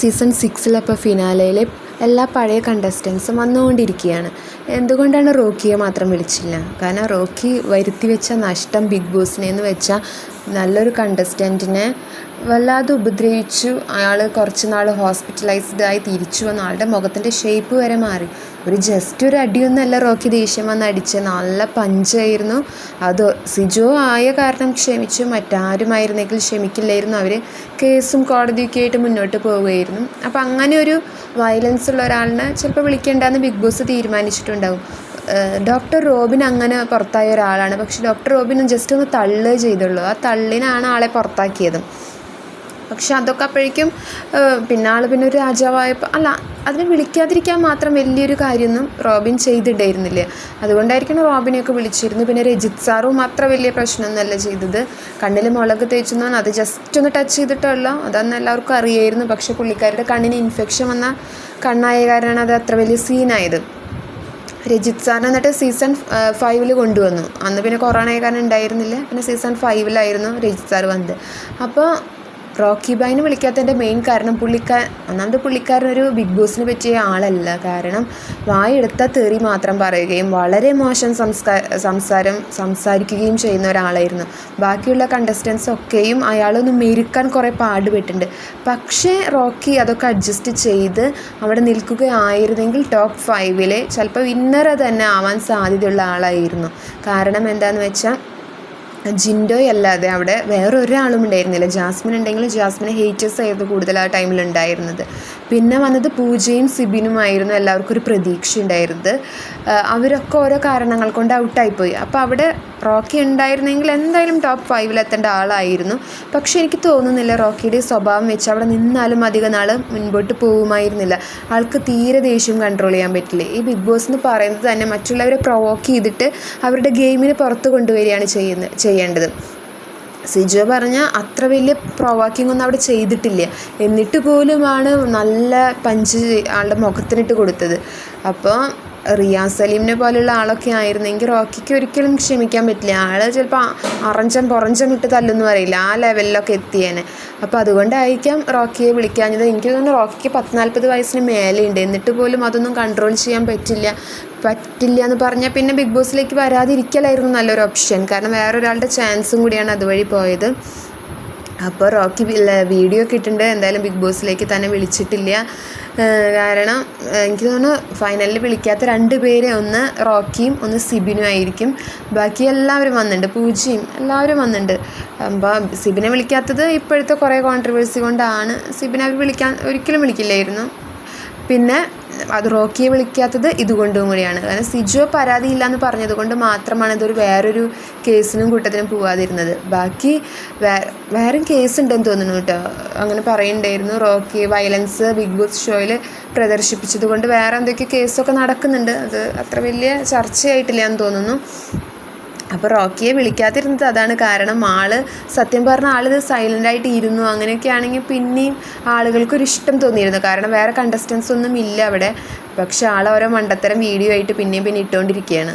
Season സിക്സിലപ്പോൾ ഫിനാലയിൽ എല്ലാ പഴയ കണ്ടസ്റ്റൻസും വന്നുകൊണ്ടിരിക്കുകയാണ്. എന്തുകൊണ്ടാണ് റോക്കിയെ മാത്രം വിളിച്ചില്ല? കാരണം റോക്കി വരുത്തി വെച്ച നഷ്ടം ബിഗ് ബോസിനെ എന്ന് വെച്ചാൽ നല്ലൊരു കണ്ടസ്റ്റന്റിനെ വല്ലാതെ ഉപദ്രവിച്ചു. അയാൾ കുറച്ച് നാൾ ഹോസ്പിറ്റലൈസ്ഡ് ആയി തിരിച്ചു വന്നു. ആളുടെ മുഖത്തിന്റെ ഷേപ്പ് വരെ മാറി. ഒരു ജസ്റ്റ് ഒരു അടിയൊന്നല്ല റോക്കി ദേഷ്യം വന്ന് അടിച്ച് നല്ല പഞ്ചായിരുന്നു. അത് സിജോ ആയ കാരണം ക്ഷമിച്ചു. മറ്റാരുമായിരുന്നെങ്കിൽ ക്ഷമിക്കില്ലായിരുന്നു അവർ കേസും കോടതിയൊക്കെ ആയിട്ട് മുന്നോട്ട് പോവുകയായിരുന്നു. അപ്പോൾ അങ്ങനെ ഒരു വയലൻസ് ഉള്ള ഒരാളിനെ ചിലപ്പോൾ വിളിക്കേണ്ടെന്ന് ബിഗ് ബോസ് തീരുമാനിച്ചിട്ടുണ്ടാവും. ഡോക്ടർ റോബിൻ അങ്ങനെ പുറത്തായ ഒരാളാണ്. പക്ഷെ ഡോക്ടർ റോബിൻ ജസ്റ്റ് ഒന്ന് തള്ളേ ചെയ്തുള്ളൂ. ആ തള്ളിനാണ് ആളെ പുറത്താക്കിയത്. പക്ഷെ അതൊക്കെ അപ്പോഴേക്കും പിന്നെ പിന്നെ ഒരു രാജാവായപ്പോൾ അല്ല അതിനെ വിളിക്കാതിരിക്കാൻ മാത്രം വലിയൊരു കാര്യമൊന്നും റോബിൻ ചെയ്തിട്ടായിരുന്നില്ല അതുകൊണ്ടായിരിക്കണം റോബിനെയൊക്കെ വിളിച്ചിരുന്നു പിന്നെ രജിത് സാറും അത്ര വലിയ പ്രശ്നമൊന്നുമല്ല ചെയ്തത്. കണ്ണിൽ മുളക് തേച്ചെന്നാണ്. അത് ജസ്റ്റ് ഒന്ന് ടച്ച് ചെയ്തിട്ടുള്ളൂ. അതൊന്നും എല്ലാവർക്കും അറിയായിരുന്നു. പക്ഷേ പുള്ളിക്കാരുടെ കണ്ണിന് ഇൻഫെക്ഷൻ വന്ന കണ്ണായ കാരണമാണ് അത് അത്ര വലിയ സീനായത് രജിത് സാറിന് എന്നിട്ട് സീസൺ ഫൈവിൽ കൊണ്ടുവന്നു. അന്ന് പിന്നെ കൊറോണ കാരണം ഉണ്ടായിരുന്നില്ല. പിന്നെ സീസൺ ഫൈവിലായിരുന്നു രജിത് സാർ വന്നത്. അപ്പോൾ റോക്കി ബായിനെ വിളിക്കാത്തതിന്റെ മെയിൻ കാരണം പുള്ളിക്കാർ ഒന്നാമത് പുള്ളിക്കാരൻ ഒരു ബിഗ് ബോസിനെ പറ്റിയ ആളല്ല. കാരണം വായെടുത്ത തെറി മാത്രം പറയുകയും വളരെ മോശം സംസാരം സംസാരിക്കുകയും ചെയ്യുന്ന ഒരാളായിരുന്നു. ബാക്കിയുള്ള കണ്ടസ്റ്റൻസ് ഒക്കെയും അയാളൊന്ന് മെരുക്കാൻ കുറേ പാടുപെട്ടിട്ടുണ്ട്. പക്ഷേ റോക്കി അതൊക്കെ അഡ്ജസ്റ്റ് ചെയ്ത് അവിടെ നിൽക്കുകയായിരുന്നെങ്കിൽ ടോപ്പ് ഫൈവിലെ ചിലപ്പോൾ വിന്നർ തന്നെ ആവാൻ സാധ്യതയുള്ള ആളായിരുന്നു. കാരണം എന്താണെന്ന് വെച്ചാൽ ജിൻഡോയ് അല്ലാതെ അവിടെ വേറെ ഒരാളും ഉണ്ടായിരുന്നില്ല ജാസ്മിൻ ഉണ്ടെങ്കിലും ജാസ്മിനെ ഹേറ്റേഴ്സ് ആയിരുന്നു കൂടുതൽ ആ ടൈമിൽ ഉണ്ടായിരുന്നത്. പിന്നെ വന്നത് പൂജയും സിബിനുമായിരുന്നു എല്ലാവർക്കും ഒരു പ്രതീക്ഷ ഉണ്ടായിരുന്നത്. അവരൊക്കെ ഓരോ കാരണങ്ങൾ കൊണ്ട് ഔട്ടായിപ്പോയി അപ്പോൾ അവിടെ റോക്കി ഉണ്ടായിരുന്നെങ്കിൽ എന്തായാലും ടോപ്പ് ഫൈവിലെത്തേണ്ട ആളായിരുന്നു. പക്ഷെ എനിക്ക് തോന്നുന്നില്ല റോക്കിയുടെ സ്വഭാവം വെച്ച് അവിടെ നിന്നാലും അധിക നാൾ മുൻപോട്ട് പോകുമായിരുന്നില്ല ആൾക്ക് തീരെ ദേഷ്യം കൺട്രോൾ ചെയ്യാൻ പറ്റില്ല. ഈ ബിഗ് ബോസ് എന്ന് പറയുന്നത് തന്നെ മറ്റുള്ളവരെ പ്രൊവോക്ക് ചെയ്തിട്ട് അവരുടെ ഗെയിമിന് പുറത്ത് കൊണ്ടുവരികയാണ് ചെയ്യുന്നത് ചെയ്യേണ്ടത്. സിജോ പറഞ്ഞ അത്ര വലിയ പ്രൊവാക്കിംഗ് ഒന്നും അവിടെ ചെയ്തിട്ടില്ല. എന്നിട്ട് പോലുമാണ് നല്ല പഞ്ച് ആളുടെ മുഖത്തിനിട്ട് കൊടുത്തത്. അപ്പോൾ റിയാസ് സലീമിനെ പോലുള്ള ആളൊക്കെ ആയിരുന്നെങ്കിൽ റോക്കിക്ക് ഒരിക്കലും ക്ഷമിക്കാൻ പറ്റില്ല. ആൾ ചിലപ്പോൾ അറഞ്ചം പുറഞ്ചം ഇട്ട് തല്ലെന്ന് പറയില്ല. ആ ലെവലിലൊക്കെ എത്തിയേനെ. അപ്പോൾ അതുകൊണ്ടായിരിക്കാം റോക്കിയെ വിളിക്കാഞ്ഞത്. എനിക്ക് തോന്നുന്നു റോക്കിക്ക് പത്ത് നാൽപ്പത് വയസ്സിന് മേലെയുണ്ട്. എന്നിട്ട് പോലും അതൊന്നും കൺട്രോൾ ചെയ്യാൻ പറ്റില്ല. പറ്റില്ല എന്ന് പറഞ്ഞാൽ പിന്നെ ബിഗ് ബോസിലേക്ക് വരാതിരിക്കലായിരുന്നു നല്ലൊരു ഓപ്ഷൻ കാരണം വേറൊരാളുടെ ചാൻസും കൂടിയാണ് അതുവഴി പോയത്. അപ്പോൾ റോക്കി വീഡിയോ ഒക്കെ എന്തായാലും ബിഗ് ബോസിലേക്ക് തന്നെ വിളിച്ചിട്ടില്ല. കാരണം എനിക്ക് തോന്നുന്നു ഫൈനലിൽ വിളിക്കാത്ത രണ്ട് പേര് ഒന്ന് റോക്കിയും ഒന്ന് സിബിനും ആയിരിക്കും. ബാക്കി എല്ലാവരും വന്നിട്ടുണ്ട്. പൂജയും എല്ലാവരും വന്നിട്ടുണ്ട്. അപ്പോൾ സിബിനെ വിളിക്കാത്തത് ഇപ്പോഴത്തെ കുറേ കോൺട്രവേഴ്സി കൊണ്ടാണ്. സിബിനെ അവർ വിളിക്കാൻ ഒരിക്കലും വിളിക്കില്ലായിരുന്നു. പിന്നെ അത് റോക്കിയെ വിളിക്കാത്തത് ഇതുകൊണ്ടും കൂടിയാണ്. കാരണം സിജോ പരാതിയില്ല എന്ന് പറഞ്ഞത് കൊണ്ട് മാത്രമാണ് ഇതൊരു വേറൊരു കേസിനും കൂട്ടത്തിനും പോവാതിരുന്നത്. ബാക്കി വേ വേറെ കേസ് ഉണ്ടെന്ന് തോന്നുന്നു കേട്ടോ. അങ്ങനെ പറയുന്നുണ്ടായിരുന്നു റോക്കി വയലൻസ് ബിഗ് ബോസ് ഷോയിൽ പ്രദർശിപ്പിച്ചത് കൊണ്ട് വേറെ എന്തൊക്കെ കേസൊക്കെ നടക്കുന്നുണ്ട്. അത് അത്ര വലിയ ചർച്ചയായിട്ടില്ല എന്ന് തോന്നുന്നു. അപ്പോൾ റോക്കിയെ വിളിക്കാതിരുന്നത് അതാണ് കാരണം. ആൾ സത്യം പറഞ്ഞ ആളിത് സൈലന്റായിട്ട് ഇരുന്നു. അങ്ങനെയൊക്കെ ആണെങ്കിൽ പിന്നെയും ആളുകൾക്കൊരു ഇഷ്ടം തോന്നിയിരുന്നു. കാരണം വേറെ കണ്ടസ്റ്റൻസ് ഒന്നും ഇല്ല അവിടെ. പക്ഷെ ആൾ ഓരോ മണ്ടത്തരം വീഡിയോ ആയിട്ട് പിന്നെയും പിന്നെ ഇട്ടുകൊണ്ടിരിക്കുകയാണ്.